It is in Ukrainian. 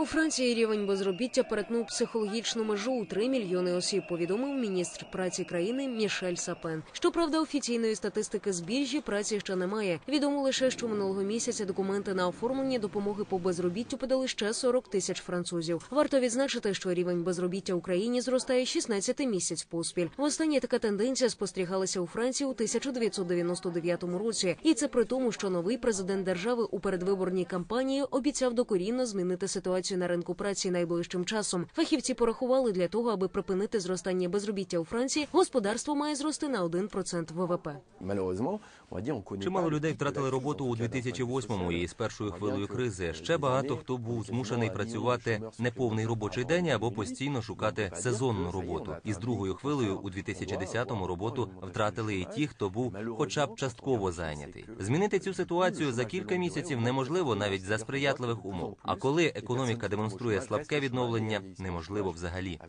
У Франції рівень безробіття перетнув психологічну межу у 3 мільйони осіб. Повідомив міністр праці країни Мішель Сапен. Щоправда, офіційної статистики з праці ще немає. Відомо лише, що минулого місяця документи на оформлення допомоги по безробіттю подали ще 40 тисяч французів. Варто відзначити, що рівень безробіття в Україні зростає 16 місяць поспіль. Востаннє така тенденція спостерігалася у Франції у 1999 році, і це при тому, що новий президент держави у передвиборній кампанії обіцяв докорінно змінити ситуацію на ринку праці найближчим часом. Фахівці порахували для того, аби припинити зростання безробіття у Франції, господарство має зрости на 1% ВВП. Чимало людей втратили роботу у en tout cas, d'un point de vue 2008-му і з першою хвилею кризи. Ще багато хто був змушений працювати неповний робочий день або постійно шукати сезонну роботу. І з другою un хвилею у de 2010-му роботу втратили і ті, хто був хоча б частково зайнятий. Змінити цю ситуацію за кілька місяців неможливо навіть за сприятливих умов. А коли personnes економіка демонструє слабке відновлення, неможливо взагалі.